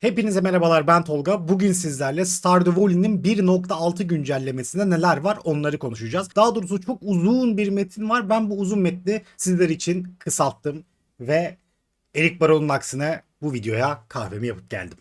Hepinize merhabalar ben Tolga. Bugün sizlerle Stardew Valley'nin 1.6 güncellemesinde neler var onları konuşacağız. Daha doğrusu çok uzun bir metin var. Ben bu uzun metni sizler için kısalttım ve Erik Baron'un aksine bu videoya kahvemi yapıp geldim.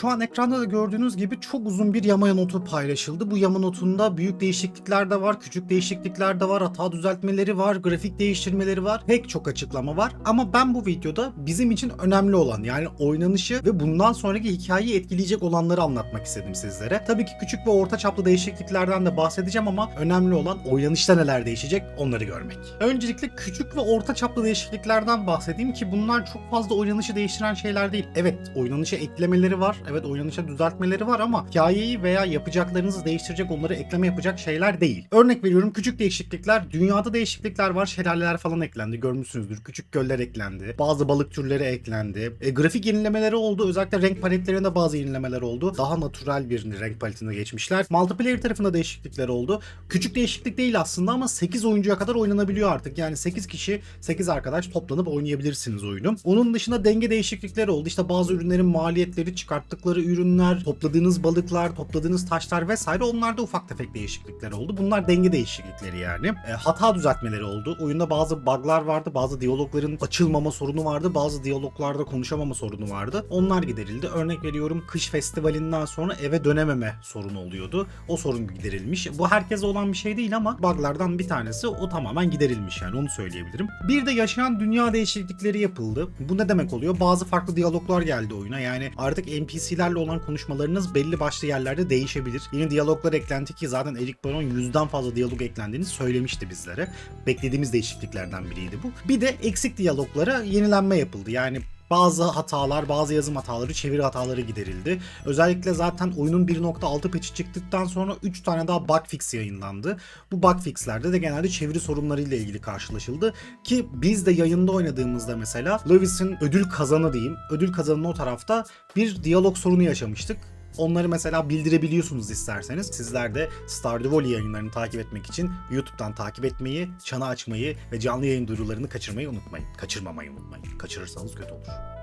Şu an ekranda da gördüğünüz gibi çok uzun bir yama notu paylaşıldı. Bu yama notunda büyük değişiklikler de var, küçük değişiklikler de var, hata düzeltmeleri var, grafik değiştirmeleri var. Pek çok açıklama var. Ama ben bu videoda bizim için önemli olan yani oynanışı ve bundan sonraki hikayeyi etkileyecek olanları anlatmak istedim sizlere. Tabii ki küçük ve orta çaplı değişikliklerden de bahsedeceğim ama önemli olan oynanışta neler değişecek onları görmek. Öncelikle küçük ve orta çaplı değişikliklerden bahsedeyim ki bunlar çok fazla oynanışı değiştiren şeyler değil. Evet oynanışa eklemeleri var. Evet oynanışa düzeltmeleri var ama hikayeyi veya yapacaklarınızı değiştirecek onları ekleme yapacak şeyler değil. Örnek veriyorum küçük değişiklikler. Dünyada değişiklikler var. Şelaleler falan eklendi. Görmüşsünüzdür. Küçük göller eklendi. Bazı balık türleri eklendi. E, grafik yenilemeleri oldu. Özellikle renk paletlerinde bazı yenilemeler oldu. Daha natural bir renk paletine geçmişler. Multiplayer tarafında değişiklikler oldu. Küçük değişiklik değil aslında ama 8 oyuncuya kadar oynanabiliyor artık. Yani 8 kişi 8 arkadaş toplanıp oynayabilirsiniz oyunu. Onun dışında denge değişiklikleri oldu. İşte bazı ürünlerin maliyetleri, çıkarttıkları ürünler, topladığınız balıklar, topladığınız taşlar vesaire onlarda ufak tefek değişiklikler oldu. Bunlar denge değişiklikleri yani. E, hata düzeltmeleri oldu. Oyunda bazı bug'lar vardı. Bazı diyalogların açılmama sorunu vardı. Bazı diyaloglarda konuşamama sorunu vardı. Onlar giderildi. Örnek veriyorum kış festivalinden sonra eve dönememe sorunu oluyordu. O sorun giderilmiş. Bu herkese olan bir şey değil ama bug'lardan bir tanesi o tamamen giderilmiş yani onu söyleyebilirim. Bir de yaşayan dünya değişiklikleri yapıldı. Bu ne demek oluyor? Bazı farklı diyaloglar geldi oyuna. Yani artık NPC'lerle olan konuşmalarınız belli başlı yerlerde değişebilir. Yeni diyaloglar eklendi ki zaten Eric Baron yüzden fazla diyalog eklendiğini söylemişti bizlere. Beklediğimiz değişikliklerden biriydi bu. Bir de eksik diyaloglara yenilenme yapıldı. Yani bazı hatalar, bazı yazım hataları, çeviri hataları giderildi. Özellikle zaten oyunun 1.6 patch'i çıktıktan sonra 3 tane daha bug fix yayınlandı. Bu bug fixlerde de genelde çeviri sorunlarıyla ilgili karşılaşıldı. Ki biz de yayında oynadığımızda mesela Lewis'in ödül kazanı diyeyim. Ödül kazanının o tarafta bir diyalog sorunu yaşamıştık. Onları mesela bildirebiliyorsunuz isterseniz. Sizler de Stardew Valley yayınlarını takip etmek için YouTube'dan takip etmeyi, çanı açmayı ve canlı yayın duyurularını kaçırmayı unutmayın. Kaçırmamayı unutmayın. Kaçırırsanız kötü olur.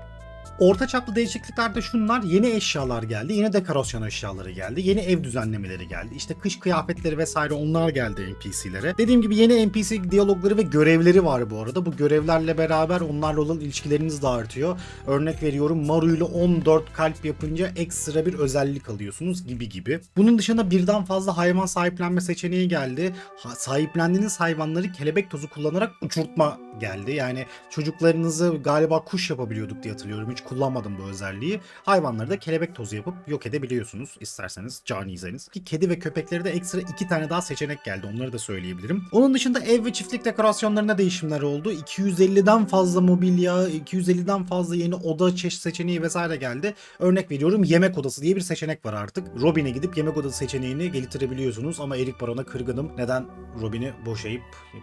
Orta çaplı değişikliklerde şunlar yeni eşyalar geldi. Yeni dekorasyon eşyaları geldi. Yeni ev düzenlemeleri geldi. İşte kış kıyafetleri vesaire onlar geldi NPC'lere. Dediğim gibi yeni NPC diyalogları ve görevleri var bu arada. Bu görevlerle beraber onlarla olan ilişkileriniz de artıyor. Örnek veriyorum Maru ile 14 kalp yapınca ekstra bir özellik alıyorsunuz gibi gibi. Bunun dışında birden fazla hayvan sahiplenme seçeneği geldi. Ha, sahiplendiğiniz hayvanları kelebek tozu kullanarak uçurtma geldi. Yani çocuklarınızı galiba kuş yapabiliyorduk diye hatırlıyorum. Hiç kullanmadım bu özelliği. Hayvanları da kelebek tozu yapıp yok edebiliyorsunuz isterseniz caniyseniz. Ki kedi ve köpekleri de ekstra iki tane daha seçenek geldi. Onları da söyleyebilirim. Onun dışında ev ve çiftlik dekorasyonlarında değişimler oldu. 250'den fazla mobilya, 250'den fazla yeni oda çeşit seçeneği vesaire geldi. Örnek veriyorum yemek odası diye bir seçenek var artık. Robin'e gidip yemek odası seçeneğini geliştirebiliyorsunuz ama Erik Baron'a kırgınım. Neden Robin'i boşayıp,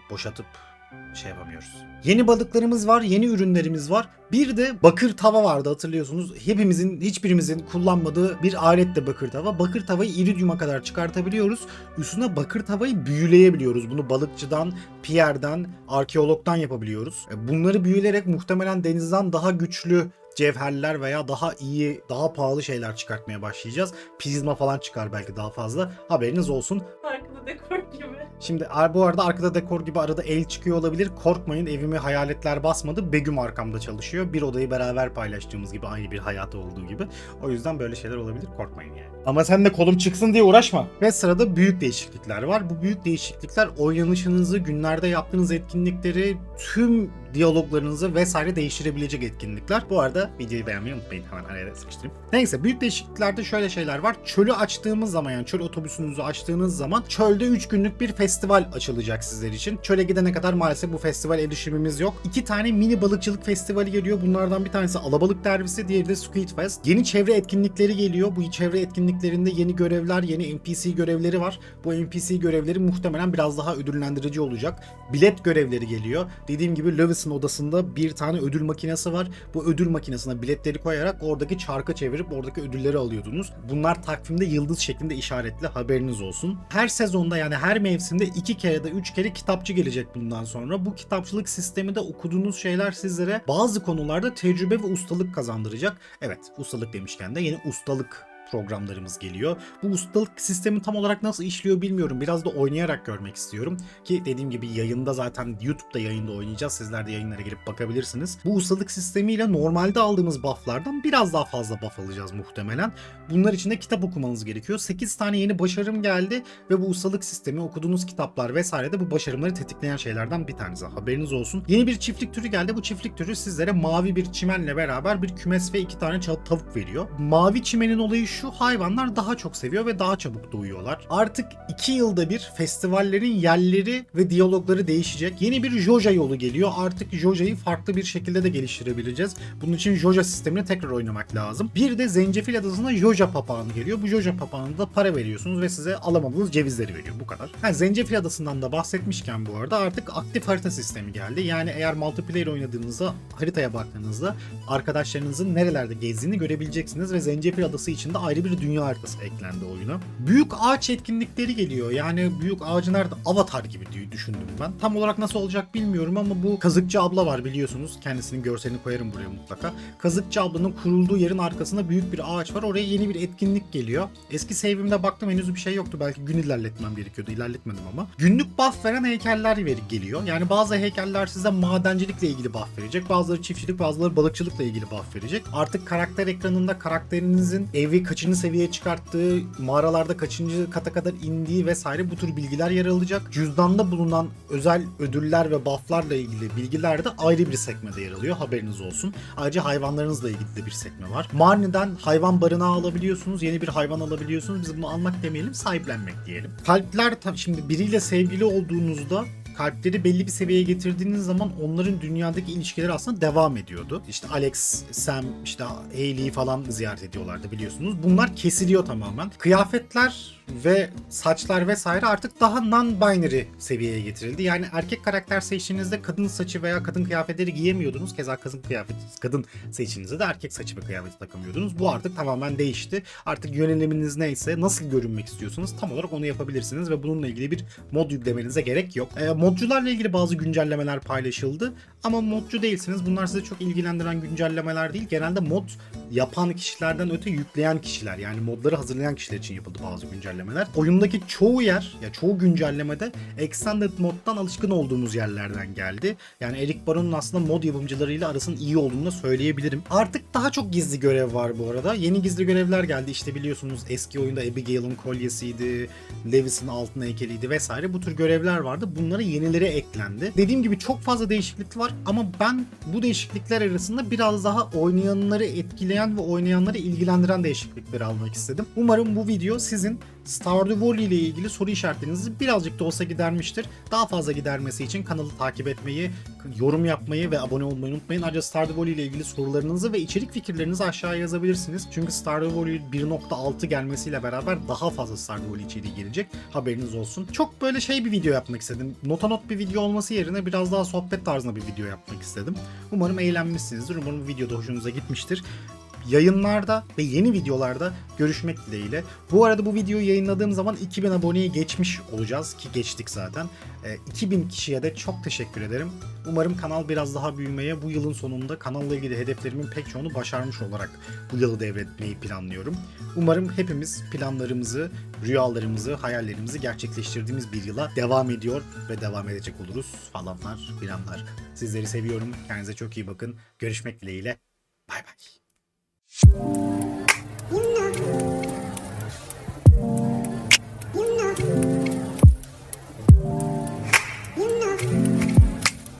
boşatıp şey yapamıyoruz. Yeni balıklarımız var, yeni ürünlerimiz var. Bir de bakır tava vardı hatırlıyorsunuz. Hepimizin, hiçbirimizin kullanmadığı bir alet de bakır tava. Bakır tavayı iridium'a kadar çıkartabiliyoruz. Üstüne bakır tavayı büyüleyebiliyoruz. Bunu balıkçıdan, Pierre'den, arkeologdan yapabiliyoruz. E, Bunları büyüleyerek muhtemelen denizden daha güçlü cevherler veya daha iyi, daha pahalı şeyler çıkartmaya başlayacağız. Prizma falan çıkar belki daha fazla. Haberiniz olsun. Farklı dekor. Şimdi ar- bu arada arkada dekor gibi arada el çıkıyor olabilir. Korkmayın evimi hayaletler basmadı. Begüm arkamda çalışıyor. Bir odayı beraber paylaştığımız gibi aynı bir hayatı olduğu gibi. O yüzden böyle şeyler olabilir. Korkmayın yani. Ama sen de kolum çıksın diye uğraşma. Ve sırada büyük değişiklikler var. Bu büyük değişiklikler oynanışınızı, günlerde yaptığınız etkinlikleri, tüm diyaloglarınızı vesaire değiştirebilecek etkinlikler. Bu arada videoyu beğenmeyi unutmayın. Hemen araya sıkıştırayım. Neyse büyük değişikliklerde şöyle şeyler var. Çölü açtığımız zaman yani çöl otobüsünüzü açtığınız zaman çölde 3 günlük bir festival açılacak sizler için. Çöle gidene kadar maalesef bu festival erişimimiz yok. İki tane mini balıkçılık festivali geliyor. Bunlardan bir tanesi Alabalık Derbisi, diğeri de Squid Fest. Yeni çevre etkinlikleri geliyor. Bu çevre etkinliklerinde yeni görevler, yeni NPC görevleri var. Bu NPC görevleri muhtemelen biraz daha ödüllendirici olacak. Bilet görevleri geliyor. Dediğim gibi Lewis'ın Alex'in odasında bir tane ödül makinesi var. Bu ödül makinesine biletleri koyarak oradaki çarkı çevirip oradaki ödülleri alıyordunuz. Bunlar takvimde yıldız şeklinde işaretli haberiniz olsun. Her sezonda yani her mevsimde iki kere de üç kere kitapçı gelecek bundan sonra. Bu kitapçılık sistemi de okuduğunuz şeyler sizlere bazı konularda tecrübe ve ustalık kazandıracak. Evet ustalık demişken de yeni ustalık programlarımız geliyor. Bu ustalık sistemi tam olarak nasıl işliyor bilmiyorum. Biraz da oynayarak görmek istiyorum. Ki dediğim gibi yayında zaten YouTube'da yayında oynayacağız. Sizler de yayınlara girip bakabilirsiniz. Bu ustalık sistemiyle normalde aldığımız bufflardan biraz daha fazla buff alacağız muhtemelen. Bunlar için de kitap okumanız gerekiyor. 8 tane yeni başarım geldi ve bu ustalık sistemi okuduğunuz kitaplar vesaire de bu başarımları tetikleyen şeylerden bir tanesi. Haberiniz olsun. Yeni bir çiftlik türü geldi. Bu çiftlik türü sizlere mavi bir çimenle beraber bir kümes ve iki tane tavuk veriyor. Mavi çimenin olayı şu hayvanlar daha çok seviyor ve daha çabuk doğuyorlar. Artık 2 yılda bir festivallerin yerleri ve diyalogları değişecek. Yeni bir Joja yolu geliyor. Artık Joja'yı farklı bir şekilde de geliştirebileceğiz. Bunun için Joja sistemini tekrar oynamak lazım. Bir de Zencefil Adası'na Joja papağanı geliyor. Bu Joja papağanına da para veriyorsunuz ve size alamadığınız cevizleri veriyor. Bu kadar. Ha, Zencefil Adası'ndan da bahsetmişken bu arada artık aktif harita sistemi geldi. Yani eğer multiplayer oynadığınızda haritaya baktığınızda arkadaşlarınızın nerelerde gezdiğini görebileceksiniz ve Zencefil Adası için de ayrı bir dünya haritası eklendi oyuna. Büyük ağaç etkinlikleri geliyor. Yani büyük ağacı nerede? Avatar gibi diye düşündüm ben. Tam olarak nasıl olacak bilmiyorum ama bu Kazıkçı abla var biliyorsunuz. Kendisinin görselini koyarım buraya mutlaka. Kazıkçı ablanın kurulduğu yerin arkasında büyük bir ağaç var. Oraya yeni bir etkinlik geliyor. Eski save'imde baktım henüz bir şey yoktu. Belki gün ilerletmem gerekiyordu. İlerletmedim ama. Günlük buff veren heykeller geliyor. Yani bazı heykeller size madencilikle ilgili buff verecek. Bazıları çiftçilik, bazıları balıkçılıkla ilgili buff verecek. Artık karakter ekranında karakterinizin evi kaçıncı seviyeye çıkarttığı, mağaralarda kaçıncı kata kadar indiği vesaire bu tür bilgiler yer alacak. Cüzdanda bulunan özel ödüller ve bufflarla ilgili bilgiler de ayrı bir sekmede yer alıyor. Haberiniz olsun. Ayrıca hayvanlarınızla ilgili de bir sekme var. Marni'den hayvan barınağı alabiliyorsunuz. Yeni bir hayvan alabiliyorsunuz. Biz bunu almak demeyelim, sahiplenmek diyelim. Kalpler şimdi biriyle sevgili olduğunuzda kalpleri belli bir seviyeye getirdiğiniz zaman onların dünyadaki ilişkileri aslında devam ediyordu. İşte Alex, Sam, işte Hayley'i falan ziyaret ediyorlardı biliyorsunuz. Bunlar kesiliyor tamamen. Kıyafetler ve saçlar vesaire artık daha non-binary seviyeye getirildi. Yani erkek karakter seçtiğinizde kadın saçı veya kadın kıyafetleri giyemiyordunuz. Keza kadın kıyafeti, kadın seçtiğinizde de erkek saçı ve kıyafeti takamıyordunuz. Bu artık tamamen değişti. Artık yöneliminiz neyse, nasıl görünmek istiyorsanız tam olarak onu yapabilirsiniz ve bununla ilgili bir mod yüklemenize gerek yok. E, modcularla ilgili bazı güncellemeler paylaşıldı ama modcu değilsiniz. Bunlar sizi çok ilgilendiren güncellemeler değil. Genelde mod yapan kişilerden öte yükleyen kişiler yani modları hazırlayan kişiler için yapıldı bazı güncellemeler. Oyundaki çoğu yer ya çoğu güncellemede Extended moddan alışkın olduğumuz yerlerden geldi. Yani Eric Baron'un aslında mod yapımcılarıyla arasının iyi olduğunu da söyleyebilirim. Artık daha çok gizli görev var bu arada. Yeni gizli görevler geldi. İşte biliyorsunuz eski oyunda Abigail'in kolyesiydi, Lewis'in altın heykeliydi vesaire. Bu tür görevler vardı. Bunlara yenileri eklendi. Dediğim gibi çok fazla değişiklik var ama ben bu değişiklikler arasında biraz daha oynayanları etkileyen ve oynayanları ilgilendiren değişiklikleri almak istedim. Umarım bu video sizin Stardew Valley ile ilgili soru işaretlerinizi birazcık da olsa gidermiştir. Daha fazla gidermesi için kanalı takip etmeyi, yorum yapmayı ve abone olmayı unutmayın. Ayrıca Stardew Valley ile ilgili sorularınızı ve içerik fikirlerinizi aşağıya yazabilirsiniz. Çünkü Stardew Valley 1.6 gelmesiyle beraber daha fazla Stardew Valley içeriği gelecek. Haberiniz olsun. Çok böyle şey bir video yapmak istedim. Nota not bir video olması yerine biraz daha sohbet tarzında bir video yapmak istedim. Umarım eğlenmişsinizdir. Umarım videoda hoşunuza gitmiştir yayınlarda ve yeni videolarda görüşmek dileğiyle. Bu arada bu videoyu yayınladığım zaman 2000 aboneyi geçmiş olacağız ki geçtik zaten. Ee, 2000 kişiye de çok teşekkür ederim. Umarım kanal biraz daha büyümeye bu yılın sonunda kanalla ilgili hedeflerimin pek çoğunu başarmış olarak bu yılı devretmeyi planlıyorum. Umarım hepimiz planlarımızı, rüyalarımızı, hayallerimizi gerçekleştirdiğimiz bir yıla devam ediyor ve devam edecek oluruz falanlar filanlar. Sizleri seviyorum. Kendinize çok iyi bakın. Görüşmek dileğiyle. Bay bay. Enough.